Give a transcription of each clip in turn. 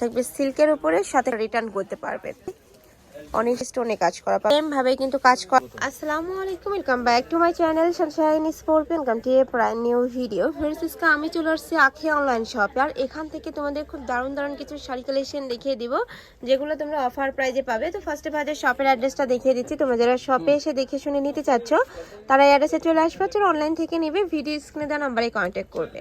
থাকবে সিল্কের উপরে, সাথে রিটার্ন করতে পারবেন অনেক স্টোনে কাজ করা কিন্তু কাজ আসসালামু আলাইকুম welcome my channel new video আমি চলে আসছি অনলাইন শপে আর এখান থেকে তোমাদের খুব দারুণ দারুণ কিছু দেখিয়ে দিব, যেগুলো তোমরা অফার প্রাইজে পাবে। তো শপের অ্যাড্রেসটা দেখিয়ে দিচ্ছি। তোমরা যারা শপে এসে দেখে শুনে নিতে চাচ্ছ, তারা অ্যাড্রেসে চলে আসবে অনলাইন থেকে নেবে ভিডিও স্ক্রিনে দেওয়া নাম্বারে কন্ট্যাক্ট করবে।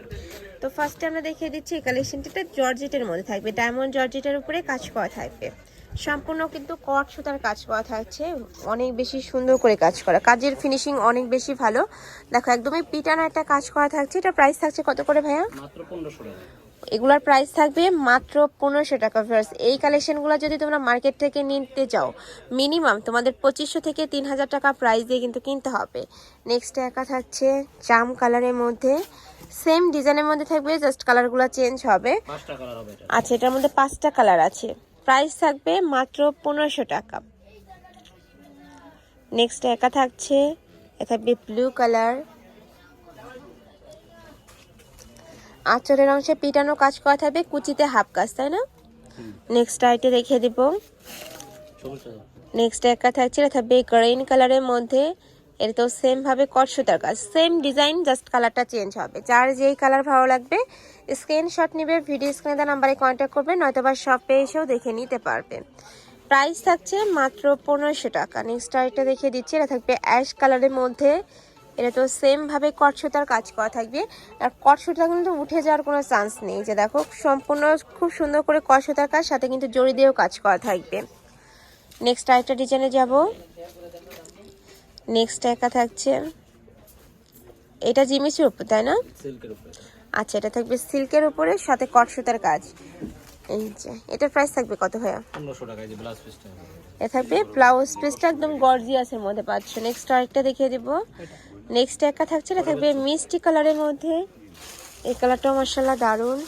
তো ফার্স্টে আমরা দেখিয়ে দিচ্ছি এই কালেকশনটা জর্জেটের মধ্যে থাকবে। ডায়মন্ড জর্জেটের উপরে কাজ করা থাকবে। সম্পূর্ণ কিন্তু কট সুতার কাজ করা থাকছে। অনেক বেশি সুন্দর করে কাজ করা। কাজের ফিনিশিং অনেক বেশি ভালো। দেখো একদমই পিটানো একটা কাজ করা থাকছে। এটা প্রাইস থাকছে কত করে ভাইয়া? মাত্র পনেরোশো টাকা। এগুলার প্রাইস থাকবে মাত্র পনেরোশো টাকা ফার্স্ট এই কালেকশনগুলো যদি তোমরা মার্কেট থেকে নিতে যাও মিনিমাম তোমাদের পঁচিশশো থেকে তিন হাজার টাকা প্রাইস দিয়ে কিন্তু কিনতে হবে। নেক্সট একা থাকছে জাম কালারের মধ্যে। সেম ডিজাইনের মধ্যে থাকবে জাস্ট কালারগুলো চেঞ্জ হবে। এটা। আচ্ছা এটার মধ্যে পাঁচটা কালার আছে। প্রাইস থাকবে মাত্র পনেরোশো টাকা। নেক্সট একা থাকছে এ থাকবে ব্লু কালার আঁচলের অংশে পিটানো কাজ করা থাকবে কুচিতে হাফ কাজ তাই না? নেক্সট আইটে দেখিয়ে দিব। নেক্সট একা থাকছে এটা থাকবে গ্রিন কালারের মধ্যে এটা তো সেম ভাবে কট সুতার কাজ সেম ডিজাইন জাস্ট কালারটা চেঞ্জ হবে। যার যেই কালার ভালো লাগবে স্ক্রিনশট নিবে ভিডিও স্ক্রিনে দেওয়া নাম্বারে কন্ট্যাক্ট করবে, নয়তোবা শপে এসেও দেখে নিতে পারবে। প্রাইস থাকছে মাত্র পনেরোশো টাকা। নেক্সট আরেকটা দেখিয়ে দিচ্ছি, এটা থাকবে অ্যাশ কালারের মধ্যে। এটা তো সেম ভাবে কট সুতার কাজ করা থাকবে। আর কট সুতা কিন্তু উঠে যাওয়ার কোনো চান্স নেই। যে দেখো, সম্পূর্ণ খুব সুন্দর করে কট সুতার কাজ, সাথে কিন্তু জড়ি দিয়েও কাজ করা থাকবে। নেক্সট আরেকটা ডিজাইনে যাব। নেক্সট একা থাকছে। এটা জিমিসের উপর তাই না? আচ্ছা এটা থাকবে সিল্কের উপরে সাথে কট সুতার কাজ। এই যে এটার প্রাইস থাকবে কত ভাইয়া? এটা থাকবে ব্লাউজ পিসটা একদম গর্জিয়াসের মধ্যে পাচ্ছ। নেক্সট আরেকটা দেখিয়ে দিব। নেক্সট একা থাকছে এটা থাকবে মিষ্টি কালারের মধ্যে। এই কালারটাও মার্শাল্লাহ দারুণ।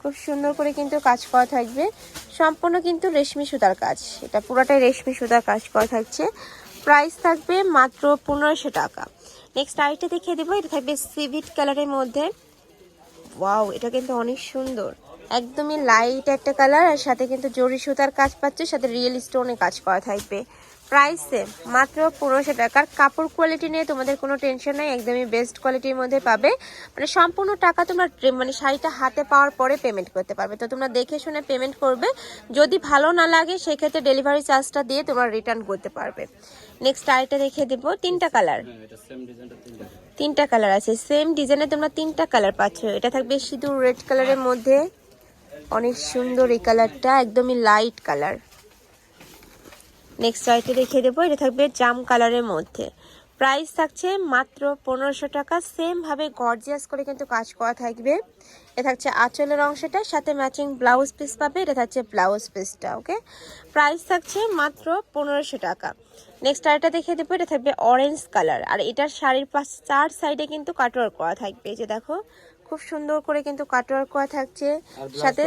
খুব সুন্দর করে কিন্তু কাজ করা থাকবে। সম্পূর্ণ কিন্তু রেশমি সুতার কাজ। এটা পুরোটাই রেশমি সুতার কাজ করা থাকছে। প্রাইস থাকবে মাত্র পনেরোশো টাকা। নেক্সট আরেকটা দেখিয়ে দেবো, এটা থাকবে সিভিট কালারের মধ্যে। ওয়াও এটা কিন্তু অনেক সুন্দর। একদমই লাইট একটা কালার আর সাথে কিন্তু জরি সুতার কাজ পাচ্ছে, সাথে রিয়েল স্টোনে কাজ করা থাকবে। প্রাইস সেম মাত্র পনেরোশো টাকার কাপড় কোয়ালিটি নিয়ে তোমাদের কোনো টেনশন নেই একদমই বেস্ট কোয়ালিটির মধ্যে পাবে। মানে সম্পূর্ণ টাকা তোমরা মানে শাড়িটা হাতে পাওয়ার পরে পেমেন্ট করতে পারবে। তো তোমরা দেখে শুনে পেমেন্ট করবে। যদি ভালো না লাগে সেক্ষেত্রে ডেলিভারি চার্জটা দিয়ে তোমরা রিটার্ন করতে পারবে। নেক্সট আরেকটা দেখিয়ে দেবো তিনটা কালার হ্যাঁ তিনটা কালার আছে। সেম ডিজাইনে তোমরা তিনটা কালার পাচ্ছ। এটা থাকবে সিঁদুর রেড কালারের মধ্যে। অনেক সুন্দর এই কালারটা একদমই লাইট কালার নেক্সট আইটে দেখিয়ে দেবো, এটা থাকবে জাম কালারের মধ্যে। প্রাইস থাকছে মাত্র পনেরোশো টাকা সেম ভাবে গর্জিয়াস করে কিন্তু কাজ করা থাকবে। এটা থাকছে আঁচলের অংশটা, সাথে ম্যাচিং ব্লাউজ পিস পাবে, এটা থাকছে ব্লাউজ পিসটা ওকে প্রাইস থাকছে মাত্র পনেরোশো টাকা। নেক্সট আরেকটা দেখিয়ে দেবো, এটা থাকবে অরেঞ্জ কালার আর এটার শাড়ির পাশ চার সাইডে কিন্তু কাটওয়ার্ক করা থাকবে যে দেখো। খুব সুন্দর করে কিন্তু কাটওয়ার্ক করা থাকছে। সাথে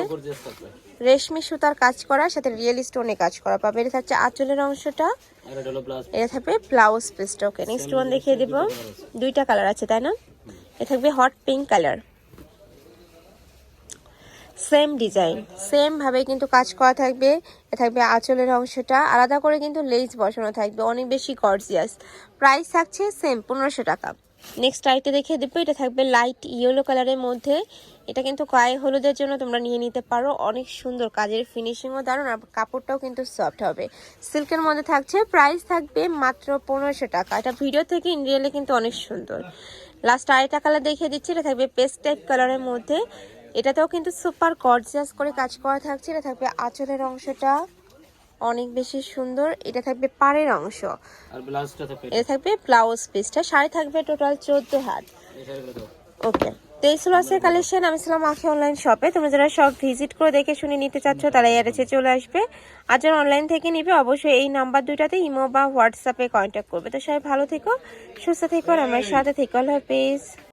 রেশমি সুতার কাজ করা সাথে রিয়েল স্টোনে কাজ করা পাবে। এটা থাকছে আঁচলের অংশটা। এটা থাকবে ব্লাউজ পিসটা ওকে নেক্সট ওয়ান দেখিয়ে দিব। দুইটা কালার আছে তাই না? এটা থাকবে hot pink colour same design same ভাবে কিন্তু কাজ করা থাকবে। এটা থাকবে আঁচলের অংশটা। আলাদা করে কিন্তু লেস বসানো থাকবে অনেক বেশি গর্জিয়াস প্রাইস থাকছে সেম পনেরোশো টাকা। নেক্সট আইটে দেখিয়ে দেবো, এটা থাকবে লাইট ইয়েলো কালারের মধ্যে। এটা কিন্তু গায়ে হলুদের জন্য তোমরা নিয়ে নিতে পারো, অনেক সুন্দর। কাজের ফিনিশিংও দারুণ, আর কাপড়টাও কিন্তু সফট হবে। সিল্কের মধ্যে থাকছে প্রাইস থাকবে মাত্র পনেরোশো টাকা। এটা ভিডিও থেকে ইন রিয়েলে কিন্তু অনেক সুন্দর। লাস্ট আরেকটা কালার দেখিয়ে দিচ্ছি, এটা থাকবে পেস্ট টাইপ কালারের মধ্যে। এটাতেও কিন্তু সুপার গর্জিয়াস করে কাজ করা থাকছে, এটা থাকবে আঁচলের অংশটা। অনেক বেশি সুন্দর। এটা থাকবে পাড়ের অংশ। আর ব্লাউজটা থাকবে এটা। থাকবে ব্লাউজ পিসটা। শাড়ি থাকবে টোটাল চোদ্দ হাত। ওকে। তো এই ছিল আজকের কালেকশন। আমি ছিলাম আখি অনলাইন শপে। তোমরা যারা সব ভিজিট করে দেখে শুনে নিতে চাচ্ছ তারা এসে চলে আসবে। আর যারা অনলাইন থেকে নিবে অবশ্যই এই নাম্বার দুইটাতে ইমো বা হোয়াটসঅ্যাপে কন্ট্যাক্ট করবে। তো সবাই ভালো থেকো সুস্থ থেকো আর আমার সাথে থেকো। আল্লাহ হাফেজ।